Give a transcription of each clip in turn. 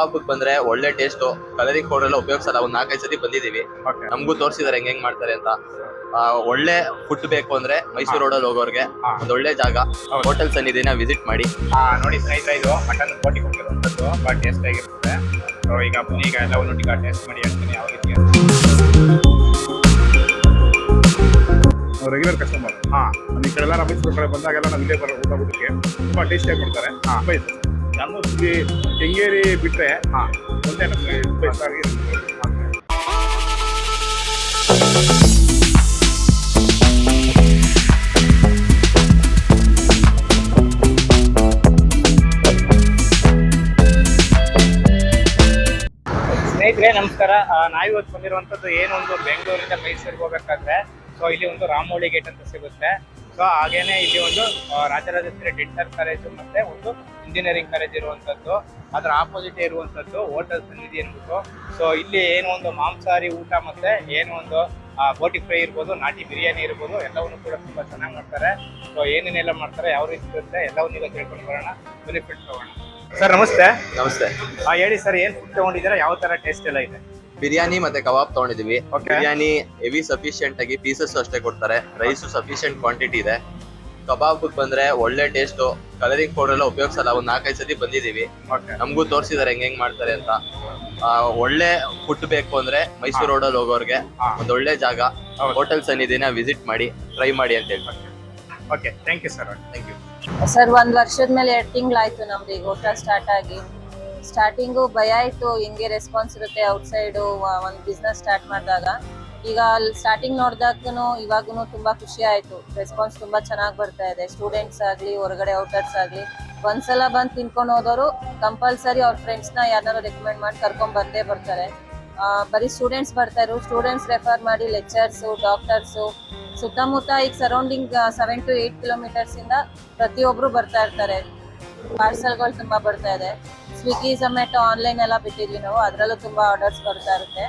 ಹಬ್ಬಕ್ಕೆ ಬಂದ್ರೆ ಒಳ್ಳೆ ಟೇಸ್ಟ್ ಕಲರಿ ಪೌಡರ್ ಎಲ್ಲ ಉಪಯೋಗಿಸಲ್ಲ ಒಂದ್ ನಾಲ್ಕೈದು ಸತಿ ಬಂದಿದೀವಿ ನಮಗೂ ತೋರಿಸಿದಾರೆ ಹೆಂಗ್ ಹೆಂಗ್ ಮಾಡ್ತಾರೆ ಅಂತ. ಆ, ಒಳ್ಳೆ ಫುಡ್ ಬೇಕು ಅಂದ್ರೆ ಮೈಸೂರು ರೋಡಲ್ಲಿ ಹೋಗೋರ್ಗೆ ಹಾ. ಒಂದ್ ಒಳ್ಳೆ ಜಾಗ. ಹೌದು. ಹೋಟೆಲ್ಸ್ ಏನಿದೆ ವಿಸಿಟ್ ಮಾಡಿ. ಆ, ನೋಡಿ ಸ್ನೇಹಿತರೆ ಇದು ಮಟನ್ ಕೋಟಿ ಕೊಟ್ಟಿರುವಂಥದ್ದು ಬಹಳ ಟೇಸ್ಟ್ ಆಗಿರುತ್ತೆ. ಸೊ ಈಗ ಟೇಸ್ಟ್ ಮಾಡಿ ಹೇಳ್ತೀನಿ ಯಾವ ರೀತಿ ರೆಗ್ಯುಲರ್ ಕಸ್ಟಮರ್ ಹಾ. ನಮ್ಮ ಈ ಕಡೆ ಎಲ್ಲ ಮೈಸೂರು ಕಡೆ ಬಂದಾಗೆಲ್ಲ ನಾವು ಇಲ್ಲೇ ಬರೋ ಊಟ ಊಟಕ್ಕೆ ತುಂಬಾ ಟೇಸ್ಟಿಯಾಗಿ ಕೊಡ್ತಾರೆ. ಹಾ. ಸ್ಪೈಸ್ ಆಲ್ಮೋಸ್ಟ್ ಇಲ್ಲಿ ಕೆಂಗೇರಿ ಬಿಟ್ಟರೆ ಹಾ. ಒಂದೇ ನಮಗೆ ಸ್ನೇಹಿತರೆ ನಮಸ್ಕಾರ. ನಾವಿವತ್ತು ಬಂದಿರುವಂತದ್ದು ಏನು ಒಂದು ಬೆಂಗಳೂರಿಂದ ಮೈಸೂರಿಗೆ ಹೋಗಬೇಕಾದ್ರೆ ಸೊ ಇಲ್ಲಿ ಒಂದು ರಾಮೋಳಿ ಗೇಟ್ ಅಂತ ಸಿಗುತ್ತೆ. ಸೊ ಹಾಗೇನೆ ಇಲ್ಲಿ ಒಂದು ರಾಜರಾಜೇಶ್ವರಿ ಡೆಂಟಲ್ ಕಾಲೇಜು ಮತ್ತೆ ಒಂದು ಇಂಜಿನಿಯರಿಂಗ್ ಕಾಲೇಜ್ ಇರುವಂತದ್ದು. ಅದರ ಆಪೋಸಿಟ್ ಇರುವಂತದ್ದು ಹೋಟೆಲ್ ಸನ್ನಿಧಿ ಅನ್ಬಿಟ್ಟು ಸೊ ಇಲ್ಲಿ ಏನು ಒಂದು ಮಾಂಸಾಹಾರಿ ಊಟ ಮತ್ತೆ ಏನು ಒಂದು ಬೋಟಿ ಫ್ರೈ ಇರ್ಬೋದು ನಾಟಿ ಬಿರಿಯಾನಿ ಇರ್ಬೋದು ಎಲ್ಲವನ್ನು ಕೂಡ ತುಂಬಾ ಚೆನ್ನಾಗಿ ಮಾಡ್ತಾರೆ. ಸೊ ಏನೇನೆಲ್ಲ ಮಾಡ್ತಾರೆ ಯಾವ ರೀತಿ ಇರುತ್ತೆ ಎಲ್ಲವನ್ನೂ ಈಗ ತಿಳ್ಕೊಂಡು ಬರೋಣ. ಬೆನಿಫಿಟ್ ತಗೋಣ. ಸರ್ ನಮಸ್ತೆ. ನಮಸ್ತೆ. ಆ, ಹೇಳಿ ಸರ್ ಏನು ಫುಡ್ ತಗೊಂಡಿದ್ದೀರಾ ಯಾವ ತರ ಟೇಸ್ಟ್ ಎಲ್ಲ ಇದೆ? ಬಿರಿಯಾನಿ ಮತ್ತೆ ಕಬಾಬ್ ತಗೊಂಡಿದೀವಿ. Okay. ಬಿರಿಯಾನಿ ಹೆವಿ ಸಫಿಶಿಯಂಟ್ ಆಗಿ ಪೀಸಸ್ ಅಷ್ಟೇ ಕೊಡ್ತಾರೆ. ರೈಸ್ ಸಫಿಶಿಯಂಟ್ ಕ್ವಾಂಟಿಟಿ ಇದೆ. ಕಬಾಬ್ ಬಂದ್ರೆ ಒಳ್ಳೆ ಟೇಸ್ಟ್ ಕಲರಿಂಗ್ ಪೌಡರ್ ಎಲ್ಲ ಉಪಯೋಗಿಸಲ್ಲ. ಒಂದ್ ನಾಲ್ಕೈದು ಸತಿ ಬಂದಿದೀವಿ. ಓಕೆ ನಮಗೂ ತೋರಿಸಿದಾರೆ ಹೆಂಗ್ ಹೆಂಗ್ ಮಾಡ್ತಾರೆ ಅಂತ. ಆ, ಒಳ್ಳೆ ಫುಡ್ ಬೇಕು ಅಂದ್ರೆ ಮೈಸೂರು ರೋಡಲ್ಲಿ ಹೋಗೋರ್ಗೆ ಹಾ. ಒಂದ್ ಒಳ್ಳೆ ಜಾಗ. ಹೌದು. ಹೋಟೆಲ್ಸ್ ಏನಿದೆ ವಿಸಿಟ್ ಮಾಡಿ ಟ್ರೈ ಮಾಡಿ ಅಂತ ಹೇಳ್ತಾರೆ. Okay thank you sir thank you sir ಒಂದ್ ವರ್ಷದ ಮೇಲೆ ಎರಡು ತಿಂಗಳಾಯ್ತು ನಮ್ದು ಈಗ ಹೋಟೆಲ್ ಸ್ಟಾರ್ಟ್ ಆಗಿ. ಸ್ಟಾರ್ಟಿಂಗು ಭಯ ಇತ್ತು, ಹೆಂಗೆ ರೆಸ್ಪಾನ್ಸ್ ಇರುತ್ತೆ ಔಟ್ಸೈಡು ಒಂದು ಬಿಸ್ನೆಸ್ ಸ್ಟಾರ್ಟ್ ಮಾಡಿದಾಗ. ಈಗ ಅಲ್ಲಿ ಸ್ಟಾರ್ಟಿಂಗ್ ನೋಡಿದಾಗೂ ಇವಾಗೂ ತುಂಬ ಖುಷಿ ಆಯಿತು. ರೆಸ್ಪಾನ್ಸ್ ತುಂಬ ಚೆನ್ನಾಗಿ ಬರ್ತಾ ಇದೆ. ಸ್ಟೂಡೆಂಟ್ಸ್ ಆಗಲಿ, ಹೊರಗಡೆ ಔಟರ್ಸ್ ಆಗಲಿ, ಒಂದ್ಸಲ ಬಂದು ತಿನ್ಕೊಂಡು ಹೋದವರು ಕಂಪಲ್ಸರಿ ಅವ್ರ ಫ್ರೆಂಡ್ಸ್ನ ಯಾರನ್ನಾರು ರೆಕಮೆಂಡ್ ಮಾಡಿ ಕರ್ಕೊಂಡು ಬಂದೇ ಬರ್ತಾರೆ. ಬರೀ ಸ್ಟೂಡೆಂಟ್ಸ್ ಬರ್ತಾರೆ ಸ್ಟೂಡೆಂಟ್ಸ್ ರೆಫರ್ ಮಾಡಿ ಲೆಕ್ಚರ್ಸು ಡಾಕ್ಟರ್ಸು ಸುತ್ತಮುತ್ತ ಈಗ ಸರೌಂಡಿಂಗ್ ಸೆವೆನ್ ಟು ಏಯ್ಟ್ ಕಿಲೋಮೀಟರ್ಸಿಂದ ಪ್ರತಿಯೊಬ್ಬರು ಬರ್ತಾ ಇರ್ತಾರೆ. ಪಾರ್ಸಲ್ಗಳು ತುಂಬಾ ಬರ್ತಾ ಇದೆ. ಸ್ವಿಗ್ಗಿ ಝೊಮ್ಯಾಟೊ ಆನ್ಲೈನ್ ಎಲ್ಲ ಬಿಟ್ಟಿದ್ವಿ ನಾವು. ಅದರಲ್ಲೂ ತುಂಬಾ ಆರ್ಡರ್ಸ್ ಬರ್ತಾ ಇರುತ್ತೆ.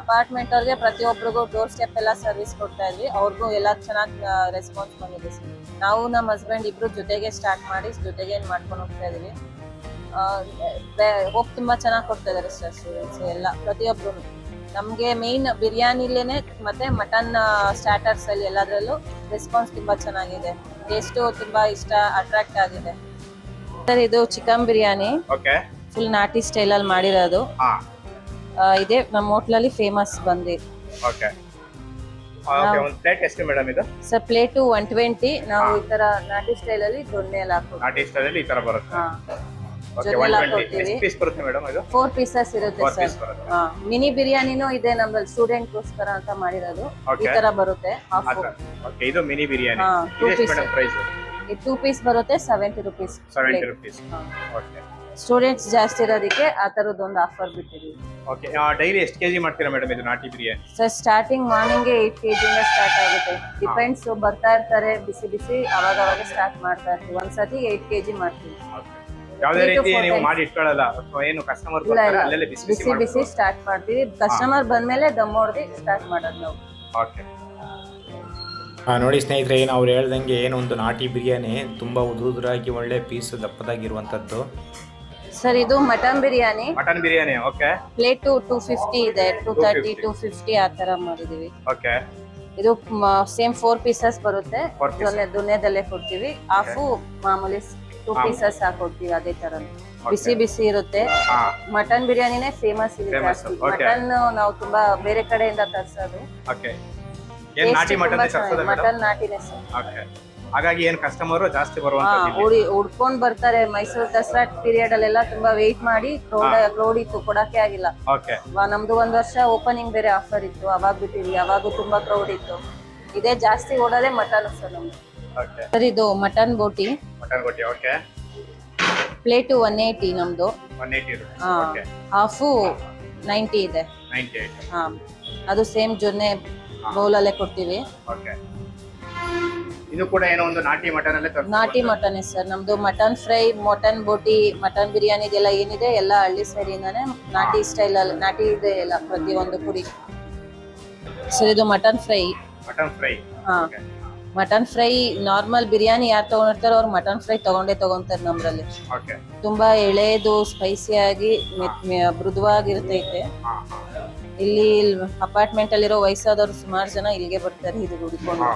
ಅಪಾರ್ಟ್ಮೆಂಟ್ ಅವ್ರಿಗೆ ಪ್ರತಿಯೊಬ್ಬರಿಗೂ ಡೋರ್ ಸ್ಟೆಪ್ ಎಲ್ಲ ಸರ್ವಿಸ್ ಕೊಡ್ತಾ ಇದ್ವಿ. ಅವ್ರಿಗೂ ಎಲ್ಲ ಚೆನ್ನಾಗಿ ರೆಸ್ಪಾನ್ಸ್ ಬಂದಿದೆ ನಾವು ನಮ್ಮ ಹಸ್ಬೆಂಡ್ ಇಬ್ರು ಜೊತೆಗೆ ಸ್ಟಾರ್ಟ್ ಮಾಡಿ, ಜೊತೆಗೆ ಮಾಡ್ಕೊಂಡು ಹೋಗ್ತಾ ಇದೀವಿ. ಹೋಪ್ ತುಂಬಾ ಚೆನ್ನಾಗಿ ಕೊಡ್ತಾ ಇದಾರೆ ಸರ್ ಸ್ಟೂಡೆಂಟ್ಸ್ ಎಲ್ಲ ಪ್ರತಿಯೊಬ್ರು ನಮಗೆ ಮೇನ್ ಬಿರಿಯಾನಿಲೇನೆ ಮತ್ತೆ ಮಟನ್ ಸ್ಟಾರ್ಟರ್ಸ್ ಅಲ್ಲಿ ಎಲ್ಲದರಲ್ಲೂ ರೆಸ್ಪಾನ್ಸ್ ತುಂಬಾ ಚೆನ್ನಾಗಿದೆ. ಟೇಸ್ಟು ತುಂಬ ಇಷ್ಟ ಅಟ್ರಾಕ್ಟ್ ಆಗಿದೆ. ಸರ್ ಇದು ಚಿಕನ್ ಬಿರಿಯಾನಿ. ಓಕೆ. ಫುಲ್ ನಾಟಿ ಸ್ಟೈಲ್ ಅಲ್ಲಿ ಮಾಡಿರೋದು. ಇದೆ ನಮ್ಮ ಹೋಟ್ಲಲ್ಲಿ ಫೇಮಸ್ ಬಂದಿ ಓಕೆ. ಒಂದು ಪ್ಲೇಟ್ ಎಷ್ಟು ಮೇಡಮ್ ಇದು? ಸರ್ ಪ್ಲೇಟು ಒನ್ ಟ್ವೆಂಟಿ ನಾವು ಈ ತರ ನಾಟಿ ಸ್ಟೈಲ್ ಅಲ್ಲಿ ದೊಣ್ಣೆ ಎಲ್ಲ ನಾಟಿ ಸ್ಟೈಲಲ್ಲಿ ಈ ತರ ಬರುತ್ತೆ. ಹಾ. ಓಕೆ ಜೊತೆ ಒನ್ ಎಲ್ಲ ಟ್ವೆಂಟಿ ಕೊಡ್ತೀವಿ. ಎಷ್ಟು ಪೀಸ್ ಬರುತ್ತೆ ಮೇಡಮ್ ಇದು? ಫೋರ್ ಪೀಸಸ್ ಇರುತ್ತೆ ಸರ್ ಪೀಸ್ ಬರುತ್ತೆ. ಹಾ. ಮಿನಿ ಬಿರಿಯಾನಿನೂ ಇದೆ ನಮ್ಮಲ್ಲಿ ಸ್ಟೂಡೆಂಟ್ಗೋಸ್ಕರ ಅಂತ ಮಾಡಿರೋದು. ಈ Okay. ತರ ಬರುತ್ತೆ ಹಾಫ್ ಓಕೆ ಇದು ಮಿನಿ ಬಿರಿಯಾನಿ ಹಾ, two ಎಷ್ಟು piece. ಮೇಡಮ್ ಪ್ರೈಸ್ ಈ ಟೂ ಪೀಸ್ ಬರುತ್ತೆ seventy rupees seventy rupees okay students ಜಾಸ್ತಿ ಇರೋದಕ್ಕೆ ಆ ಒಂದು ಆಫರ್ ಬಿಟ್ಟಿದ್ದೀವಿ ಓಕೆ ಡೈಲಿ ಎಷ್ಟು ಕೆಜಿ ಮಾಡ್ತೀರಾ ಮೇಡಮ್ ಇದು ನಾಟಿ biryani? Sir starting morning eight K ಜಿಂದ start ಆಗುತ್ತೆ. ಡಿಪೆಂಡ್ಸ್ ಬರ್ತಾ ಇರ್ತಾರೆ ಬಿಸಿ ಬಿಸಿ ಅವಾಗ ಅವಾಗ ಸ್ಟಾರ್ಟ್ ಮಾಡ್ತಾ ಇರ್ತೀವಿ. ಒಂದ್ಸತಿ ಏಟ್ ಕೆಜಿ ಮಾಡ್ತೀವಿ. ಯಾವುದೇ ರೀತಿ ನೀವು ಮಾಡಿ ಇಟ್ಕೊಳ್ಳಲ್ಲ. ಏನು ಕಸ್ಟಮರ್ ಬರ್ತಾರೆ ಅಲ್ಲೇ ಬಿಸಿ ಬಿಸಿ ಬಿಸಿ ಸ್ಟಾರ್ಟ್ ಮಾಡ್ತೀವಿ. ಕಸ್ಟಮರ್ ಬಂದ್ಮೇಲೆ ದಮ್ ಹೊಡ್ದು ಸ್ಟಾರ್ಟ್ ಮಾಡೋದು ನಾವು. ಓಕೆ ನೋಡಿ ಸ್ನೇಹಿತರೆ ಏನು ಅವ್ರು ಹೇಳ್ದಂಗೆ ಏನು ಒಂದು ನಾಟಿ ಬಿರಿಯಾನಿ ತುಂಬ ಉದುರುದುರಾಗಿ ಒಳ್ಳೆ ಪೀಸ್ ದಪ್ಪದಾಗಿರುವಂಥದ್ದು ಸರ್ ಇದು mutton biryani. Mutton biryani okay. Plate two fifty ಇದೆ ಟೂ ತರ್ಟಿ 250. ಟೂ ಫಿಫ್ಟಿ ಆ ತರ ಮಾಡಿದೀವಿ. ಓಕೆ. ಇದು ಸೇಮ್ ಫೋರ್ ಪೀಸಸ್ ಬರುತ್ತೆ. ದುನ್ಯದಲ್ಲೇ ಕೊಡ್ತೀವಿ. ಹಾಫು ಮಾಮೂಲಿ ಟೂ. ಪೀಸಸ್ ಹಾಕೊಡ್ತೀವಿ ಅದೇ ತರ ಬಿಸಿ ಬಿಸಿ ಇರುತ್ತೆ. ಹಾ. ಮಟನ್ ಬಿರಿಯಾನಿನೇ ಫೇಮಸ್ ಇದೆ ಮಟನ್ ನಾವು ತುಂಬಾ ಬೇರೆ ಕಡೆಯಿಂದ ತರ್ಸೋದು. ಓಕೆ ಏನ್ ನಾಟಿ ಮಟನ್ ತರ್ಸೋದ ಮಟನ್ ನಾಟಿನೇ ಸರ್. ಓಕೆ ಹಾಗಾಗಿ ಏನ್ ಕಸ್ಟಮರ್ ಜಾಸ್ತಿ ಬರುವಂತ ಉಡಿ ಉಡ್ಕೊಂಡ್ ಬರ್ತಾರೆ. ಮೈಸೂರು ದಸರಾ ಪೀರಿಯಡ್ ಅಲ್ಲೆಲ್ಲ ತುಂಬಾ ವೆಯ್ಟ್ ಮಾಡಿ ಕ್ರೌಡ್ ಕ್ರೌಡ್ ಇತ್ತು ಕೊಡಕ್ಕೆ ಆಗಿಲ್ಲ. ಓಕೆ ನಮ್ದು ಒಂದ್ ವರ್ಷ ಓಪನಿಂಗ್ ಬೇರೆ ಆಫರ್ ಇತ್ತು. ಅವಾಗ ಬಿಟ್ಟಿದ್ವಿ. ಅವಾಗೂ ತುಂಬಾ ಕ್ರೌಡ್ ಇತ್ತು. ಇದೇ ಜಾಸ್ತಿ ಓಡೋದೇ ಮಟನ್ ಸರ್ ನಮ್ದು. ಓಕೆ ಸರ್ ಇದು ಮಟನ್ ಬೋಟಿ. ಮಟನ್ ಬೋಟಿ ಓಕೆ ಪ್ಲೇಟು ಒನ್ ಏಯ್ಟಿ ನಮ್ದು. ಒನ್ ಏಯ್ಟಿ ಹಾಫು ನೈಂಟಿ ಇದೆ. ನೈಂಟಿ ಹಾ. ಅದು ಸೇಮ್ ಜೊನ್ನೆ ಬೌಲಲ್ಲೇ ಕೊಡ್ತೀವಿ. ಓಕೆ. ಇದು ಕೂಡ ಏನೋ ಒಂದು ನಾಟಿ ಮಟನ್ ಅಲ್ಲೇ. ನಾಟಿ ಮಟನ್ ಸರ್. ನಮ್ದು ಮಟನ್ ಫ್ರೈ ಮಟನ್ ಬೋಟಿ ಮಟನ್ ಬಿರಿಯಾನಿ ಎಲ್ಲ ಏನಿದೆ ಎಲ್ಲ ಹಳ್ಳಿ ಸೈಡಿಂದಾನೆ ನಾಟಿ ಸ್ಟೈಲ್ ಅಲ್ಲಿ ನಾಟಿ ಇದೆ ಎಲ್ಲ ಪ್ರತಿಯೊಂದು ಪುಡಿ. ಸರ್ ಇದು ಮಟನ್ ಫ್ರೈ. Mutton fry. ಹಾ. Okay. Mutton fry normal biryani ಯಾರು ತಗೊಂಡಿರ್ತಾರೋ ಅವ್ರು ಮಟನ್ ಫ್ರೈ ತಗೊಂಡೇ ತಗೊಂತಾರೆ ನಮ್ರಲ್ಲಿ. ಓಕೆ. ತುಂಬಾ ಎಳೆದು ಆಗಿ ಮೃದುವಾಗಿರ್ತೈತೆ. ಹಾ. ಇಲ್ಲಿ ಅಪಾರ್ಟ್ಮೆಂಟ್ ಅಲ್ಲಿರೋ ವಯಸ್ಸಾದವರು ಸುಮಾರು ಜನ ಇಲ್ಲಿಗೆ ಬರ್ತಾರೆ ಇದು ಹುಡುಕೊಂಡು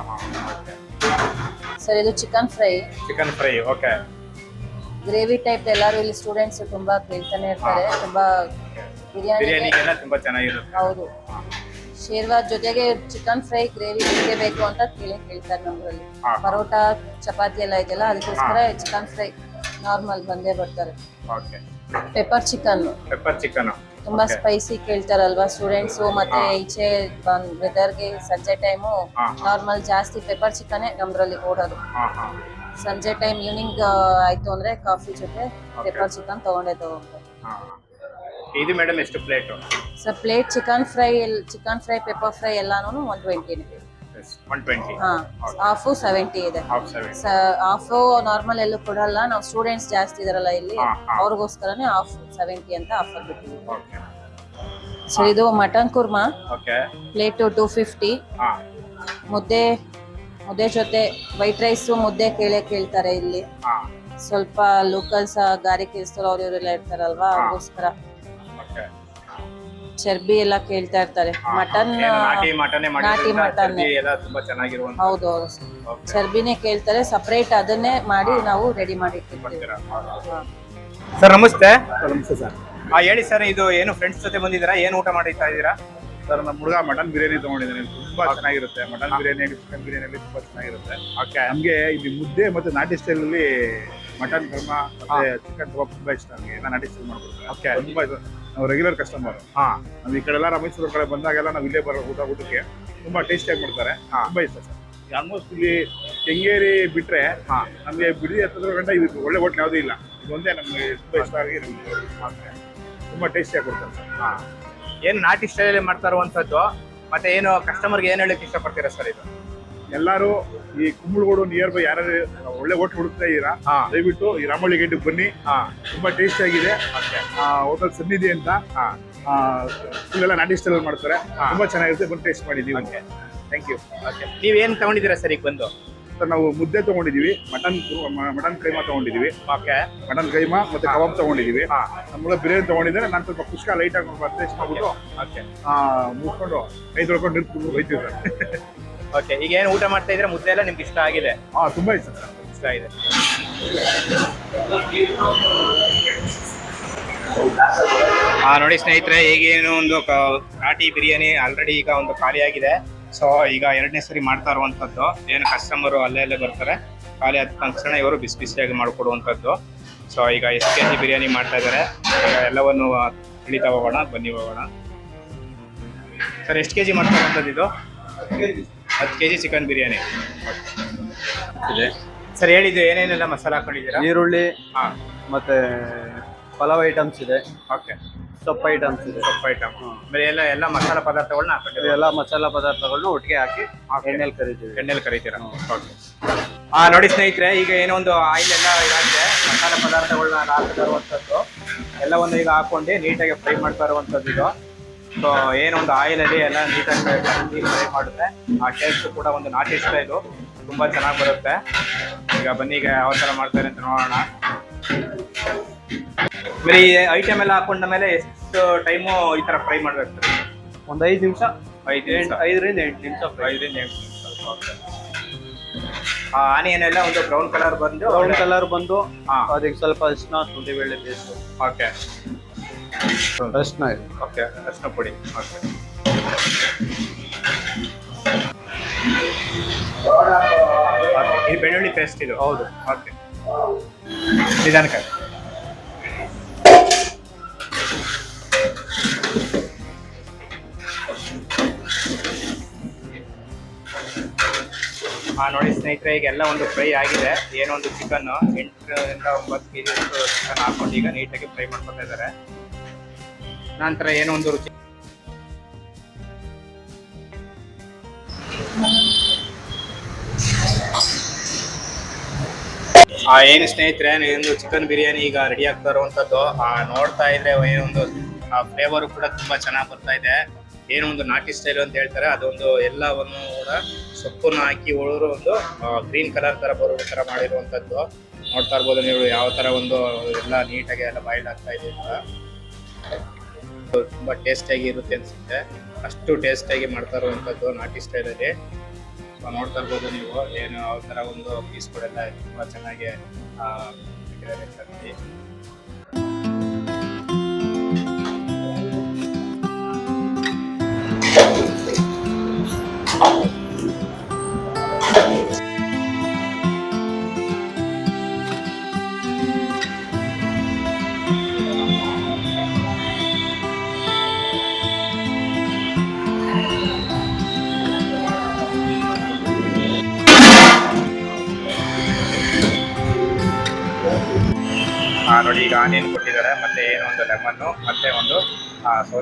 ಸರ್ ಇದು chicken fry chicken fry okay gravy type ಎಲ್ಲರೂ ಇಲ್ಲಿ ಸ್ಟೂಡೆಂಟ್ಸ್ ತುಂಬಾ ಕೇಳ್ತಾನೆ ಇರ್ತಾರೆ ತುಂಬಾ ಬಿರಿಯಾನಿ ತುಂಬಾ ಚೆನ್ನಾಗಿರುತ್ತೆ. ಹೌದು. ಶೇರ್ವಾದ್ ಜೊತೆಗೆ ಚಿಕನ್ ಫ್ರೈ ಗ್ರೇವಿ ಹೇಗೆ ಬೇಕು ಅಂತ ಕೇಳಿ ಕೇಳ್ತಾರೆ ನಮ್ಮಲ್ಲಿ. ಪರೋಟ ಚಪಾತಿ ಎಲ್ಲ ಇದೆಯಲ್ಲ ಅದಕ್ಕೋಸ್ಕರ ಚಿಕನ್ ಫ್ರೈ ನಾರ್ಮಲ್ ಬಂದೇ ಬರ್ತಾರೆ. Okay pepper chicken pepper chicken ತುಂಬಾ ಸ್ಪೈಸಿ ಕೇಳ್ತಾರಲ್ವಾ ಸ್ಟೂಡೆಂಟ್ಸ್ ಮತ್ತೆ ಈಚೆ ವೆದರ್ಗೆ ಸಂಜೆ ಟೈಮು. ನಾರ್ಮಲ್ ಜಾಸ್ತಿ ಪೆಪ್ಪರ್ ಚಿಕನ್ ನಮ್ದ್ರಲ್ಲಿ ಓಡೋದು. ಸಂಜೆ ಟೈಮ್ ಈವ್ನಿಂಗ್ ಆಯ್ತು ಅಂದ್ರೆ ಕಾಫಿ ಜೊತೆ ಪೆಪ್ಪರ್ ಚಿಕನ್ ತಗೊಂಡೆ ತಗೊಂಡೆ ಇದು ಮೇಡಮ್ ಎಷ್ಟು plate sir plate chicken fry chicken fry pepper fry ಎಲ್ಲಾನು ಒನ್ ಟ್ವೆಂಟಿನೇ ಹಾಫು ಸೆವೆಂಟಿ ಇದೆ. ಹಾಫ್ ನಾರ್ಮಲ್ ಎಲ್ಲೂ ಕೊಡಲ್ಲ ನಾವು ಸ್ಟೂಡೆಂಟ್ಸ್ ಜಾಸ್ತಿ ಇದಾರಲ್ಲ ಇಲ್ಲಿ. ಅವ್ರಿಗೋಸ್ಕರನೇ ಹಾಫ್ ಸೆವೆಂಟಿ ಅಂತ ಆಫರ್ ಬಿಟ್ಟಿದ್ದೀವಿ. ಸೊ ಇದು mutton korma. Plate two fifty ಮುದ್ದೆ ಮುದ್ದೆ ಜೊತೆ ವೈಟ್ ರೈಸು ಮುದ್ದೆ ಕೇಳೇ ಕೇಳ್ತಾರೆ ಇಲ್ಲಿ. ಸ್ವಲ್ಪ ಲೋಕಲ್ಸ್ ಗಾರಿ ಕೆಲಸದವ್ರು ಅವ್ರು ಇವರೆಲ್ಲ ಇರ್ತಾರಲ್ವಾ ಹಾ. ಚರ್ಬಿ ಎಲ್ಲ ಕೇಳ್ತಾ ಇರ್ತಾರೆ. ಮಟನ್ ನಾಟಿ ಮಟನೇ ನಾಟಿ ಮಟನ್ ಎಲ್ಲ ತುಂಬಾ ಚೆನ್ನಾಗಿರುವಂತ ಹೌದು ಹೌದು. ಚರ್ಬಿನೇ ಕೇಳ್ತಾರೆ ಸಪ್ರೇಟ್ ಅದನ್ನೇ ಮಾಡಿ ನಾವು ರೆಡಿ ಮಾಡಿ ಇಟ್ಟಿರ್ತೀವಿ. ಸರ್ ನಮಸ್ತೆ. ನಮಸ್ತೆ ಸರ್. ಹಾ ಹೇಳಿ ಸರ್ ಇದು ಏನು ಫ್ರೆಂಡ್ಸ್ ಜೊತೆ ಬಂದಿದ್ದೀರಾ? ಏನು ಊಟ ಮಾಡಿತಾ ಇದ್ದೀರಾ? ಸರ್ ನಮ್ಮ ಹುಡುಗ ಮಟನ್ ಬಿರಿಯಾನಿ ತಗೊಂಡಿದ್ದಾನೆ. ತುಂಬಾ ಚೆನ್ನಾಗಿರುತ್ತೆ. ಮಟನ್ ಬಿರಿಯಾನಿ ಚಿಕನ್ ಬಿರಿಯಾನಿ ತುಂಬಾ ಚೆನ್ನಾಗಿರುತ್ತೆ. ಓಕೆ ನಮಗೆ ಇಲ್ಲಿ ಮುದ್ದೆ ಮತ್ತೆ ನಾಟಿ ಸ್ಟೈಲ್ ಅಲ್ಲಿ ಮಟನ್ ಕರ್ಮ ಮತ್ತೆ ಚಿಕನ್ ಕಬಾಬ್ ತುಂಬಾ ಇಷ್ಟ ನಮಗೆ. ನಾಟಿ ಸ್ಟೈಲ್ ಮಾಡ್ಬೋದು ಓಕೆ ತುಂಬಾ ಇದು ನಾವು ರೆಗ್ಯುಲರ್ ಕಸ್ಟಮರ್ ಹಾ. ನಾವು ಈ ಕಡೆ ಎಲ್ಲ ಮೈಸೂರು ಕಡೆ ಬಂದಾಗೆಲ್ಲ ನಾವು ಇಲ್ಲೇ ಬರೋ ಊಟ ಊಟಕ್ಕೆ ತುಂಬಾ ಟೇಸ್ಟಿಯಾಗಿ ಮಾಡ್ತಾರೆ. ಹಾ. ತುಂಬಾ ಇಷ್ಟ ಸರ್. ಆಲ್ಮೋಸ್ಟ್ ಇಲ್ಲಿ ಕೆಂಗೇರಿ ಬಿಟ್ರೆ ಹಾಂ. ನಮಗೆ ಬಿಡಿ ಹತ್ತಿರ ಗಂಟೆ ಇದು ಒಳ್ಳೆ ಹೋಟ್ಲ್ ಯಾವುದೂ ಇಲ್ಲ. ಇದೊಂದೇ ನಮಗೆ ತುಂಬ ಇಷ್ಟ ಆಗಿ ಮಾಡ್ತಾರೆ ತುಂಬಾ ಟೇಸ್ಟಿಯಾಗಿ ಕೊಡ್ತಾರೆ ಸರ್. ಹಾ. ಏನು ನಾಟಿ ಸ್ಟೈಲಲ್ಲಿ ಮಾಡ್ತಾ ಇರುವಂಥದ್ದು ಮತ್ತೆ ಏನು ಕಸ್ಟಮರ್ಗೆ ಏನು ಹೇಳಕ್ಕೆ ಇಷ್ಟಪಡ್ತೀರಾ ಸರ್ ಇದು? ಎಲ್ಲರೂ ಈ ಕುಂಬಳಗೋಡು ನಿಯರ್ ಬೈ ಯಾರು ಒಳ್ಳೆ ಹೋಟ್ಲ್ ಹುಡುಕ್ತಾ ಇದ್ದೀರಾ ಹಾ. ದಯವಿಟ್ಟು ಈ ರಾಮಳ್ಳಿ ಗೇಟಿಗೆ ಬನ್ನಿ. ಹಾ. ತುಂಬಾ ಟೇಸ್ಟಿ ಆಗಿದೆ. ಓಕೆ ಹೋಟೆಲ್ ಸನ್ನಿಧಿ ಅಂತ. ಇಲ್ಲೆಲ್ಲ ನಾಟಿ ಸ್ಟೈಲ್ ಮಾಡ್ತಾರೆ. ತುಂಬಾ ಚೆನ್ನಾಗಿರುತ್ತೆ. ಬಂದು ಟೇಸ್ಟ್ ಮಾಡಿದೀವಿ ಓಕೆ ಥ್ಯಾಂಕ್ ಯು ಓಕೆ ನೀವೇನು ತಗೊಂಡಿದ್ದೀರಾ ಸರ್ ಈಗ ಬಂದು? ಸರ್ ನಾವು ಮುದ್ದೆ ತಗೊಂಡಿದೀವಿ ಮಟನ್ ಮಟನ್ ಕೈಮಾ ತಗೊಂಡಿದೀವಿ ಓಕೆ ಮಟನ್ ಕೈಮಾ ಮತ್ತೆ ಕಬಾಬ್ ತಗೊಂಡಿದೀವಿ ಹಾ. ನಮ್ಮೂರ ಬಿರಿಯಾನಿ ತಗೊಂಡಿದ್ರೆ ನಾನು ಸ್ವಲ್ಪ ಕುಷ್ಕ ಲೈಟ್ ಆಗಿ ಟೇಸ್ಟ್ ಮಾಡ್ಬಿಟ್ಟು ಓಕೆ ಆ, ಮುಗ್ಸ್ಕೊಂಡು ಕೈ ತೊಳ್ಕೊಂಡು ನಿಂತು ಹೋಯ್ತೀವಿ ಸರ್. ಓಕೆ ಈಗ ಏನು ಊಟ ಮಾಡ್ತಾ ಇದ್ರೆ ಮುದ್ದೆ ಎಲ್ಲ ನಿಮ್ಗೆ ಇಷ್ಟ ಆಗಿದೆ? ಹಾ ತುಂಬಾ ಇಷ್ಟ. ಸರ್ ಇಷ್ಟ ಆಗಿದೆ. ಹಾ ನೋಡಿ ಸ್ನೇಹಿತರೆ ಈಗೇನು ಒಂದು ಕಾಟಿ ಬಿರಿಯಾನಿ ಆಲ್ರೆಡಿ ಈಗ ಒಂದು ಖಾಲಿಯಾಗಿದೆ. ಸೊ ಈಗ ಎರಡನೇ ಸರಿ ಮಾಡ್ತಾ ಇರುವಂಥದ್ದು. ಏನು ಕಸ್ಟಮರು ಅಲ್ಲೇ ಅಲ್ಲೇ ಬರ್ತಾರೆ. ಖಾಲಿ ಆದ ತಕ್ಷಣ ಇವರು ಬಿಸಿ ಬಿಸಿಯಾಗಿ ಮಾಡಿಕೊಡುವಂಥದ್ದು. ಸೊ ಈಗ ಎಷ್ಟು ಕೆ ಜಿ ಬಿರಿಯಾನಿ ಮಾಡ್ತಾ ಇದ್ದಾರೆ? ಈಗ ಎಲ್ಲವನ್ನು ತಿಳಿತಾ ಹೋಗೋಣ. ಬನ್ನಿ ಹೋಗೋಣ. ಸರ್ ಎಷ್ಟು ಕೆ ಜಿ ಮಾಡ್ತಾ ಇರುವಂಥದ್ದು ಇದು? ಹತ್ತು ಕೆ ಜಿ ಚಿಕನ್ ಬಿರಿಯಾನಿ. ಇದೆ. ಸರ್ ಹೇಳಿದ್ದು ಏನೇನೆಲ್ಲ ಮಸಾಲ ಹಾಕೊಂಡಿದ್ದೀರಾ? ಈರುಳ್ಳಿ ಹಾಂ. ಮತ್ತೆ ಪಲಾವ್ ಐಟಮ್ಸ್ ಇದೆ. ಓಕೆ. ಸೊಪ್ಪು ಐಟಮ್ಸ್ ಇದೆ. ಸೊಪ್ಪು ಐಟಮ್. ಆಮೇಲೆ ಎಲ್ಲ ಎಲ್ಲ ಮಸಾಲ ಪದಾರ್ಥಗಳನ್ನ ಹಾಕೊಂಡಿದ್ದೀವಿ ಎಲ್ಲ ಮಸಾಲ ಪದಾರ್ಥಗಳನ್ನ ಒಟ್ಟಿಗೆ ಹಾಕಿ ಎಣ್ಣೆಲಿ ಕರಿತೀವಿ. ಎಣ್ಣೆಲಿ ಕರಿತೀರಾ? ಓಕೆ. ಹಾ ನೋಡಿ ಸ್ನೇಹಿತರೆ ಈಗ ಏನೋ ಒಂದು ಆಯಿಲ್ ಎಲ್ಲ ಇದಾಗಿದೆ. ಮಸಾಲ ಪದಾರ್ಥಗಳನ್ನ ಹಾಕ್ತಾ ಇರುವಂಥದ್ದು ಎಲ್ಲವನ್ನು ಈಗ ಹಾಕೊಂಡು ನೀಟಾಗಿ ಫ್ರೈ ಮಾಡ್ತಾ ಇರುವಂಥದ್ದು ಇದು. ಸೊ ಏನೊಂದು ಆಯಿಲಲ್ಲಿ ಎಲ್ಲ ನೀಟಾಗಿ ಫ್ರೈ ಮಾಡಿದ್ರೆ ಆ ಟೇಸ್ಟ್ ಕೂಡ ಒಂದು ನಾಟಿ ಸ್ಟೈಲು ತುಂಬ ಚೆನ್ನಾಗಿ ಬರುತ್ತೆ. ಈಗ ಬನ್ನಿ ಈಗ ಯಾವ ಥರ ಮಾಡ್ತಾರೆ ಅಂತ ನೋಡೋಣ. ಬರೀ ಐಟಮ್ ಎಲ್ಲ ಹಾಕೊಂಡ ಮೇಲೆ ಎಷ್ಟು ಟೈಮು ಈ ಥರ ಫ್ರೈ ಮಾಡಬೇಕು ಒಂದು ಐದು ನಿಮಿಷ? ಐದು ಎಂಟು ಐದರಿಂದ ಎಂಟು ನಿಮಿಷ ಫ್ರೈ ಐದರಿಂದ ಎಂಟು ನಿಮಿಷ. ಓಕೆ ಆ ಆನಿಯನ್ ಎಲ್ಲ ಒಂದು ಬ್ರೌನ್ ಕಲರ್ ಬಂದು ಬ್ರೌನ್ ಕಲರ್ ಬಂದು. ಅದಕ್ಕೆ ಸ್ವಲ್ಪ ಅರಿಶಿನ ಶುಂಠಿ ಬೆಳ್ಳಿ ಪೇಸ್ಟ್ ಓಕೆ ಅರಿಶಿನ ಇದೆ ಓಕೆ ಅರ್ಶಿನ ಪುಡಿ ಓಕೆ ಇದು ಬೆಳ್ಳುಳ್ಳಿ ಪೇಸ್ಟ್ ಇದು. ಹೌದು. ಓಕೆ ನಿಧಾನಕ್ಕೆ. ಹಾ ನೋಡಿ ಸ್ನೇಹಿತರೆ ಈಗ ಎಲ್ಲ ಒಂದು ಫ್ರೈ ಆಗಿದೆ. ಏನೋ ಒಂದು ಚಿಕನ್ ಎಂಟರಿಂದ ಒಂಬತ್ತು ಕೆ ಜಿ ಚಿಕನ್ ಹಾಕೊಂಡು ಈಗ ನೀಟಾಗಿ ಫ್ರೈ ಮಾಡ್ಕೊತಾ ಇದ್ದಾರೆ. ನಂತರ ಏನೋ ಒಂದು ರುಚಿ. ಆ, ಏನು ಸ್ನೇಹಿತರೆ ಏನೊಂದು ಚಿಕನ್ ಬಿರಿಯಾನಿ ಈಗ ರೆಡಿ ಆಗ್ತಾ ಇರುವಂತದ್ದು. ಆ, ನೋಡ್ತಾ ಇದ್ರೆ ಏನೊಂದು ಆ ಫ್ಲೇವರ್ ಕೂಡ ತುಂಬಾ ಚೆನ್ನಾಗಿ ಬರ್ತಾ ಇದೆ. ಏನೋ ಒಂದು ನಾಟಿ ಸ್ಟೈಲ್ ಅಂತ ಹೇಳ್ತಾರೆ. ಅದೊಂದು ಎಲ್ಲವನ್ನು ಕೂಡ ಸೊಪ್ಪನ್ನು ಹಾಕಿ ಉಳಿದ್ರು ಒಂದು ಗ್ರೀನ್ ಕಲರ್ ತರ ಬರೋ ತರ ಮಾಡಿರುವಂತದ್ದು. ನೋಡ್ತಾ ಇರ್ಬೋದು ನೀವು ಯಾವ ತರ ಒಂದು, ಎಲ್ಲ ನೀಟಾಗಿ ಎಲ್ಲ ಬಾಯ್ಲ್ ಆಗ್ತಾ ಇದೆ ಅಂತ ತುಂಬಾ ಟೇಸ್ಟಿಯಾಗಿ ಇರುತ್ತೆ ಅನ್ಸುತ್ತೆ. ಅಷ್ಟು ಟೇಸ್ಟಿಯಾಗಿ ಮಾಡ್ತಾ ಇರುವಂತದ್ದು ನಾಟಿ ಸ್ಟೈಲಲ್ಲಿ ಸೊ ನೋಡ್ತಾ ಇರ್ಬೋದು ನೀವು ಏನು ಯಾವ ತರ ಒಂದು ಪೀಸ್ಗಳೆಲ್ಲ ತುಂಬಾ ಚೆನ್ನಾಗಿ ಆ,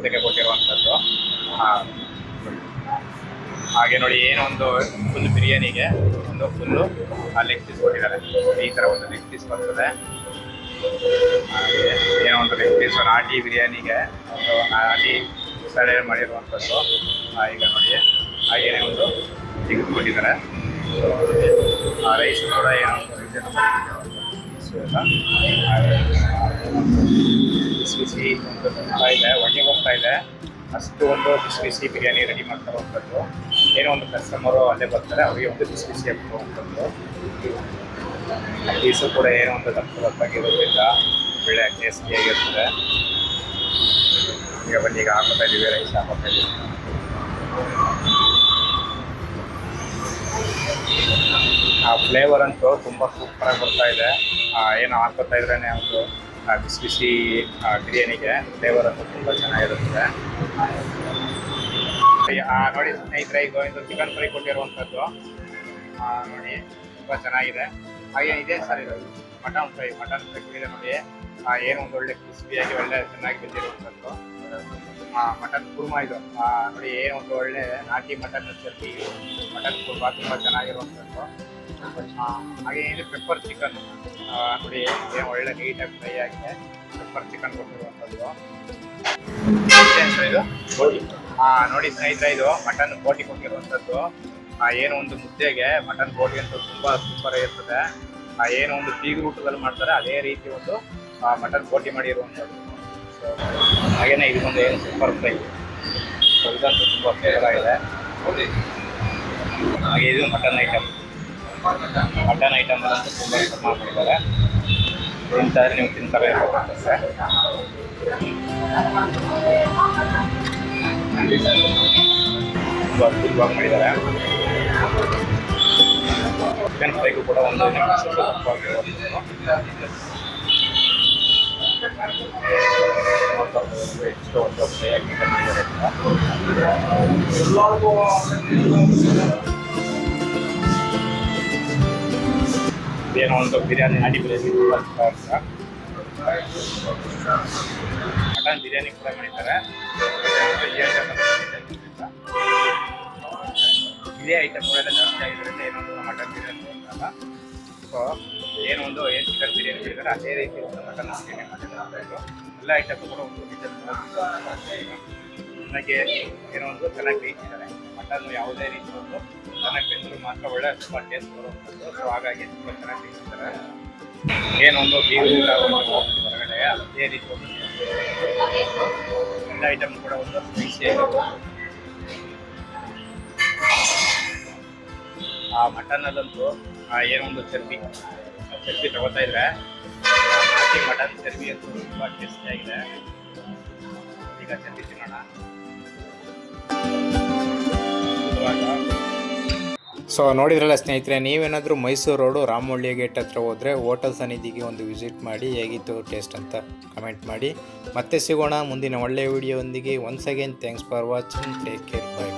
ಆ, ಸೌತೆಕಾಯಿ ಕೊಟ್ಟಿರುವಂಥದ್ದು. ಆ, ಹಾಗೆ ನೋಡಿ ಏನೋ ಒಂದು ಫುಲ್ ಬಿರಿಯಾನಿಗೆ ಒಂದು ಫುಲ್ಲು ಲೆಗ್ ಪೀಸ್ ಕೊಟ್ಟಿದ್ದಾರೆ. ಈ ಥರ ಒಂದು ಲೆಗ್ ಪೀಸ್ ಬರ್ತದೆ. ಹಾಗೆ ಏನೋ ಒಂದು ಲೆಗ್ ಪೀಸ್ ನಾಟಿ ಬಿರಿಯಾನಿಗೆ ಒಂದು ನಾಟಿ ಸಡೆ ಮಾಡಿರುವಂಥದ್ದು. ಆ, ಈಗ ನೋಡಿ ಹಾಗೇನೆ ಒಂದು ಚಿಕ್ಕ ಕೊಟ್ಟಿದ್ದಾರೆ. ರೈಸ್ ಕೂಡ ಏನೋ ಹಾಗೆ ಬಿಸಿ ಬಿಸಿ ಒಂದು ಬರ್ತಾ ಇದೆ, ಒಣಗಿ ಹೋಗ್ತಾ ಇದೆ. ಅಷ್ಟು ಒಂದು ಬಿಸಿ ಬಿಸಿ ಬಿರಿಯಾನಿ ರೆಡಿ ಮಾಡ್ತಾ ಹೋಗ್ಬೋದು ಏನೋ ಒಂದು ಕಸ್ಟಮರು ಅಲ್ಲೇ ಬರ್ತಾರೆ, ಅವರಿಗೆ ಒಂದು ಬಿಸಿ ಬಿಸಿ ಹಾಕುವಂಥದ್ದು ಪೀಸು ಕೂಡ ಏನೋ ಒಂದು ದಪ್ಪ ದಪ್ಪಾಗಿರೋದ್ರಿಂದ ಒಳ್ಳೆ ಟೇಸ್ಟಿಯಾಗಿರ್ತದೆ ಈಗ ಬನ್ನಿ, ಈಗ ಹಾಕೋತಾ ಇದ್ದೀವಿ ರೈಸ್ ಹಾಕೋತಾ ಇದ್ದೀವಿ. ಆ ಫ್ಲೇವರ್ ಅಂತೂ ತುಂಬ ಸೂಪರಾಗಿ ಬರ್ತಾ ಇದೆ. ಏನೋ ಹಾಕೋತಾ ಇದ್ರೇ ಒಂದು ಬಿಸಿ ಬಿಸಿ ಬಿರಿಯಾನಿಗೆ ಫ್ಲೇವರ್ ಅಂತೂ ತುಂಬ ಚೆನ್ನಾಗಿರುತ್ತೆ. ನೋಡಿ ಸ್ನೇಹಿತರೆ, ಈಗ ಇದು ಚಿಕನ್ ಫ್ರೈ ಕೊಟ್ಟಿರುವಂಥದ್ದು. ನೋಡಿ, ತುಂಬ ಚೆನ್ನಾಗಿದೆ. ಹಾಗೆ ಇದೆ ಸರ್ ಇದು ಮಟನ್ ಫ್ರೈ ಮಟನ್ ಫ್ರೈ ಇದೆ ನೋಡಿ. ಏನು ಒಂದು ಒಳ್ಳೆ ಕ್ರಿಸ್ಪಿಯಾಗಿ ಒಳ್ಳೆ ಚೆನ್ನಾಗಿ ಬಂದಿರುವಂಥದ್ದು. ಮಟನ್ ಕುರ್ಮಾ ಇದು. ನೋಡಿ ಒಂದು ಒಳ್ಳೆ ನಾಟಿ ಮಟನ್ ಸರ್ತಿ ಮಟನ್ ಕುರ್ಮಾ ತುಂಬ ಚೆನ್ನಾಗಿರುವಂಥದ್ದು. ಹಾಗೆ ಇದು ಪೆಪ್ಪರ್ ಚಿಕನ್ ನೋಡಿ ಒಳ್ಳೆ ನೀಟಾಗಿ ಫ್ರೈ ಆಗಿದೆ. ಪೆಪ್ಪರ್ ಚಿಕನ್ ಕೊಟ್ಟಿರುವಂಥದ್ದು. ಇದು? ನೋಡಿ ಸ್ನೇಹಿತರೆ, ಇದು ಮಟನ್ ಬೋಟಿ ಕೊಟ್ಟಿರುವಂಥದ್ದು. ಏನು ಒಂದು ಮುದ್ದೆಗೆ ಮಟನ್ ಬೋಟಿ ಅಂತ ತುಂಬ ಸೂಪರ್ ಆಗಿರ್ತದೆ. ಏನು ಒಂದು ಬೀಗ್ ರೂಟದಲ್ಲಿ ಮಾಡ್ತಾರೆ, ಅದೇ ರೀತಿ ಒಂದು ಮಟನ್ ಬೋಟಿ ಮಾಡಿರುವಂಥದ್ದು. ಸೊ ಇದು ಇದೊಂದು ಏನು ಸೂಪರ್ ಫ್ರೈ ಇದಂತೂ ತುಂಬ ಫೇವರ್ ಆಗಿದೆ ಹಾಗೆ ಇದು ಮಟನ್ ಐಟಮ್ ಮಟನ್ ಐಟಮ್ ಅಂತೂ ತುಂಬ ಇಷ್ಟ ಮಾಡಿದ್ದಾರೆ ತಿಂತಾರೆ ನೀವು ತಿಂತಾರೆ ಇರ್ಬೇಕಂತೆ ತುಂಬ ಅದ್ಭುತವಾಗಿ ಮಾಡಿದ್ದಾರೆ. ಚಿಕನ್ ಫ್ರೈಗೂ ಕೂಡ ಒಂದು ಎಷ್ಟು ಒಂದು ಫ್ರೈ ಆಗಿ ಮಾಡಿದ್ದಾರೆ ಅಂತ. ಏನೋ ಒಂದು ಬಿರಿಯಾನಿ ನಾಟಿ ಬಿರಿಯಾನಿ ತುಂಬ ಇಷ್ಟ ಅಂತ ಮಟನ್ ಬಿರಿಯಾನಿ ಕೂಡ ಮಾಡಿದ್ದಾರೆ ಇದೇ ಐಟಮ್ ಕೂಡ ಎಲ್ಲ ಜಾಸ್ತಿ ಆಗಿರೋದ್ರಿಂದ ಏನೊಂದು ಮಟನ್ ಬಿರಿಯಾನಿ ಅಂತಲ್ಲ ಸೊ ಏನು ಒಂದು ಏನು ಚಿಕನ್ ಬಿರಿಯಾನಿ ಹೇಳಿದ್ರೆ ಅದೇ ರೀತಿ ಒಂದು ಮಟನ್ ಎಲ್ಲ ಐಟಮ್ ಕೂಡ ಒಂದು ನನಗೆ ಏನೋ ಒಂದು ಚೆನ್ನಾಗಿ ಬೇಯಿಸಿದ್ದಾರೆ ಮಟನ್ ಯಾವುದೇ ರೀತಿ ಒಂದು ಚೆನ್ನಾಗಿ ಬೆಂದರು ಮಾತ್ರ ಒಳ್ಳೆ, ತುಂಬ ಟೇಸ್ಟ್ ಬರುವಂಥದ್ದು ಸೊ ಹಾಗಾಗಿ ತುಂಬ ಚೆನ್ನಾಗಿ ಬೇಯಿಸಿದ್ದಾರೆ ಏನೊಂದು ಬೀಗರೂಟ ಒಂದು ಹೊರಗಡೆ, ಅದೇ ರೀತಿ ಒಂದು ಎಲ್ಲ ಐಟಮ್ ಕೂಡ ಒಂದು ಸ್ಪೈಸಿ ಆ ಮಟನಲ್ಲಂತೂ, ಆ ಏನೊಂದು ಚರ್ಬಿ ಚರ್ಬಿ ತಗೋತಾ ಇದ್ರೆ ನಾಟಿ ಮಟನ್ ಚರ್ಬಿ ಅಂತೂ ತುಂಬ ಟೇಸ್ಟಿ ಆಗಿದೆ. ಈಗ ಚರ್ಬಿ ತಿನ್ನೋಣ. ಸೊ ನೋಡಿದ್ರಲ್ಲ ಸ್ನೇಹಿತರೆ, ನೀವೇನಾದರೂ ಮೈಸೂರು ರೋಡು ರಾಮೋಳ್ಳಿ ಗೇಟ್ ಹತ್ರ ಹೋದರೆ ಹೋಟೆಲ್ ಸನ್ನಿಧಿಗೆ ಒಂದು ವಿಸಿಟ್ ಮಾಡಿ, ಹೇಗಿತ್ತು ಟೇಸ್ಟ್ ಅಂತ ಕಮೆಂಟ್ ಮಾಡಿ. ಮತ್ತೆ ಸಿಗೋಣ ಮುಂದಿನ ಒಳ್ಳೆಯ ವಿಡಿಯೋದೊಂದಿಗೆ once again thanks for watching take care bye